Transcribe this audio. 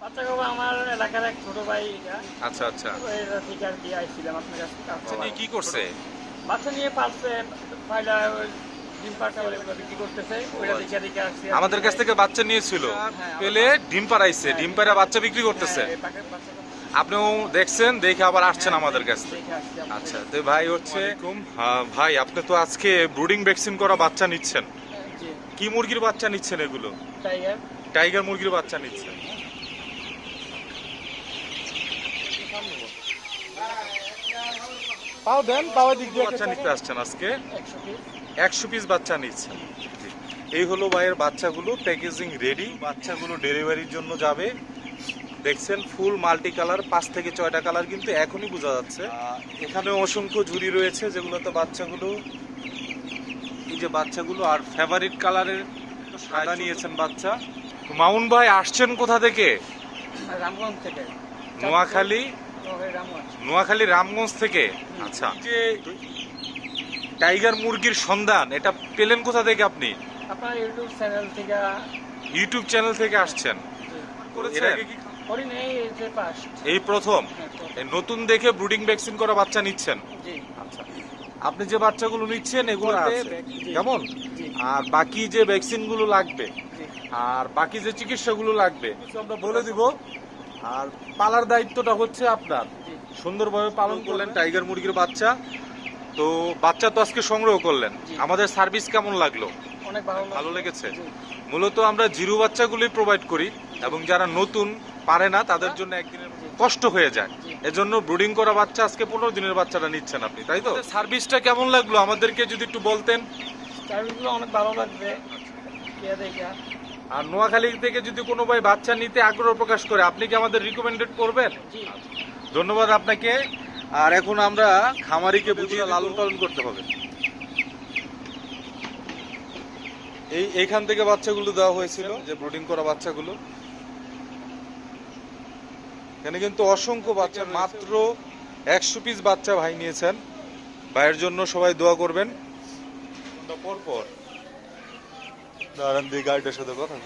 বাচ্চা বাবা আমার এলাকার এক ছোট ভাই এটা। আচ্ছা আচ্ছা। ওই থেকে আর দিয়ে আইছিলাম আপনার কাছে। বাচ্চা নিয়ে কি করছে? বাচ্চা নিয়ে পালছে পাইলা ডিম পাড়া বিক্রি করতেছে ওইটা দেখে দেখে আসছি। আমাদের কাছ থেকে বাচ্চা নিয়েছিল পেলে ডিম পাড়াইছে ডিম পাড়া বাচ্চা বিক্রি করতেছে। হ্যাঁ, আপনিও দেখছেন দেখে আবার আসছেন আমাদের কাছ আচ্ছা তো ভাই হচ্ছে হ্যাঁ, ভাই আপনি তো আজকে ব্রুডিং ভ্যাকসিন করা বাচ্চা নিচ্ছেন। কি মুরগির বাচ্চা নিচ্ছেন এগুলো? টাইগার। টাইগার মুরগির বাচ্চা নিচ্ছেন। পাও দেন পাওয়া দিক বাচ্চা নিতে আসছেন আজকে? একশো পিস। বাচ্চা নিচ্ছেন। এই হলো ভাইয়ের বাচ্চাগুলো প্যাকেজিং রেডি বাচ্চাগুলো ডেলিভারির জন্য যাবে। দেখছেন ফুল মাল্টি কালার পাঁচ থেকে ছয়টা কালার কিন্তু এখনই বোঝা যাচ্ছে। এখানে অসংখ্য ঝুড়ি রয়েছে যেগুলোতে বাচ্চাগুলো এই যে বাচ্চাগুলো আর ফেভারিট কালারের সাদা নিয়েছেন বাচ্চা। মামুন ভাই আসছেন কোথা থেকে? রামগঞ্জ থেকে। নোয়াখালী। নোয়াখালী রামগঞ্জ থেকে আচ্ছা। যে টাইগার মুরগির সন্ধান এটা পেলেন কোথা থেকে আপনি? আপনার ইউটিউব চ্যানেল থেকে। ইউটিউব চ্যানেল থেকে আসছেন। এর আগে কি- এই যে পাস এই প্রথম? হ্যাঁ, নতুন দেখে ব্রুডিং ভ্যাকসিন করা বাচ্চা নিচ্ছেন? আচ্ছা। আপনি যে বাচ্চাগুলো নিচ্ছেন এগুলো কেমন? আর বাকি যে ভ্যাকসিনগুলো লাগবে আর বাকি যে চিকিৎসাগুলো লাগবে আমরা বলে দিব। আর পালার দায়িত্বটা হচ্ছে আপনার। সুন্দরভাবে পালন করলেন টাইগার মুরগির বাচ্চা। তো বাচ্চা তো আজকে সংগ্রহ করলেন। আমাদের সার্ভিস কেমন লাগল? অনেক ভালো লেগেছে? মূলত আমরা জিরো বাচ্চাগুলোই প্রোভাইড করি এবং যারা নতুন পারে না তাদের জন্য একদিনের কষ্ট হয়ে যায়। এজন্য ব্রুডিং করা বাচ্চা আজকে পনেরো দিনের বাচ্চাটা নিচ্ছেন আপনি তাই তো? সার্ভিসটা কেমন লাগল? আমাদেরকে যদি একটু বলতেন। সার্ভিসগুলো অনেক ভালো লাগবে। দেখে? আর নোয়াখালী থেকে যদি কোনো ভাই বাচ্চা নিতে আগ্রহ প্রকাশ করে আপনি কি আমাদের রিকমেন্ডেড করবেন? ধন্যবাদ আপনাকে। আর এখন আমরা খামারিকে বুঝিয়ে লালন পালন করতে হবে। এই এইখান থেকে বাচ্চাগুলো দেওয়া হয়েছিল যে ব্রুডিং করা বাচ্চাগুলো। এখানে কিন্তু অসংখ্য বাচ্চা মাত্র একশো পিস বাচ্চা ভাই নিয়েছেন। ভাইয়ের জন্য সবাই দোয়া করবেন। পর পর দাঁড়ান দিয়ে গাড়িটার সাথে কথা।